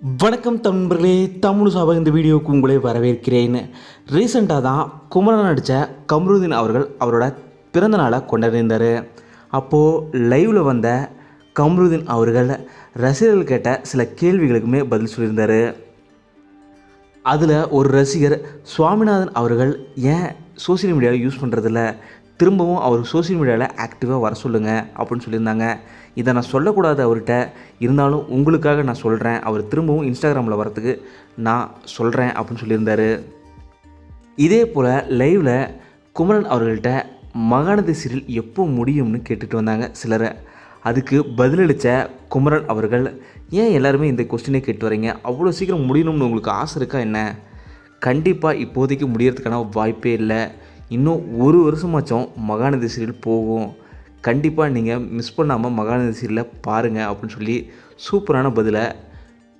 வணக்கம் தம்பர்களே தமிழ் சாபா இந்த வீடியோவுக்கு உங்களை வரவேற்கிறேன். ரீசெண்டாக தான் குமரன் நடித்த கம்ருதீன் அவர்கள் அவரோட பிறந்த நாளை கொண்டாடியிருந்தார். அப்போது லைவில் வந்த கம்ருதீன் அவர்கள் ரசிகர்கள் கேட்ட சில கேள்விகளுக்குமே பதில் சொல்லியிருந்தார். அதில் ஒரு ரசிகர் சுவாமிநாதன் அவர்கள் ஏன் சோஷியல் மீடியாவை யூஸ் பண்ணுறதில்ல திரும்பவும் அவர் சோஷியல் மீடியாவில் ஆக்டிவாக வர சொல்லுங்கள் அப்படின்னு சொல்லியிருந்தாங்க. இதை நான் சொல்லக்கூடாது அவர்கிட்ட. இருந்தாலும் உங்களுக்காக நான் சொல்கிறேன் அவர் திரும்பவும் இன்ஸ்டாகிராமில் வரத்துக்கு நான் சொல்கிறேன் அப்படின்னு சொல்லியிருந்தார். இதே போல் லைவில் குமரன் அவர்கள்ட்ட மகாநதி சீரியல் எப்போ முடியும்னு கேட்டுட்டு வந்தாங்க சிலரை. அதுக்கு பதிலளித்த குமரன் அவர்கள் ஏன் எல்லாருமே இந்த கொஸ்டினே கேட்டு வரீங்க அவ்வளோ சீக்கிரம் முடியணும்னு உங்களுக்கு ஆசை இருக்கா என்ன? கண்டிப்பாக இப்போதைக்கு முடியறதுக்கான வாய்ப்பே இல்லை. இன்னும் ஒரு வருஷமாச்சும் மகாநதி சீரியல் போகும். கண்டிப்பாக நீங்கள் மிஸ் பண்ணாமல் மகாநதி சீரியலை பாருங்கள் அப்படின்னு சொல்லி சூப்பரான பதிலை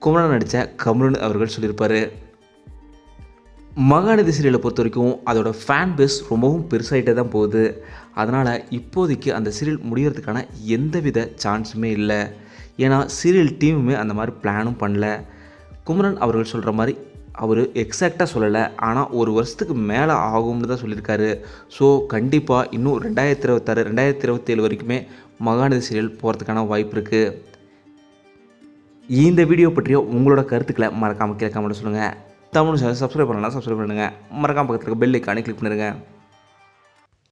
குமரன் நடித்த கமலன் அவர்கள் சொல்லியிருப்பார். மகாநதி சீரியலை பொறுத்த வரைக்கும் அதோட ஃபேன் பேஸ் ரொம்பவும் பெருசாகிட்டே தான் போகுது. அதனால் இப்போதைக்கு அந்த சீரியல் முடிகிறதுக்கான எந்தவித சான்ஸுமே இல்லை. ஏன்னா சீரியல் டீமுமே அந்த மாதிரி பிளானும் பண்ணல. குமரன் அவர்கள் சொல்கிற மாதிரி அவர் எக்ஸாக்டாக சொல்லலை. ஆனால் ஒரு வருஷத்துக்கு மேலே ஆகும்னு தான் சொல்லியிருக்காரு. ஸோ கண்டிப்பாக இன்னும் ரெண்டாயிரத்தி இருபத்தாறு ரெண்டாயிரத்தி இருபத்தேழு வரைக்குமே மகாநதி சீரியல் போகிறதுக்கான வாய்ப்பு இருக்குது இந்த வீடியோ பற்றிய உங்களோட கருத்துக்களை மறக்காமல் கீழே கமெண்ட் சொல்லுங்கள் தமிழ் சேனல் சப்ஸ்கிரைப் பண்ணலாம் சப்ஸ்கிரைப் பண்ணுங்கள் மறக்காம பக்கத்தில் இருக்க பெல் ஐக்கானே கிளிக் பண்ணிடுங்க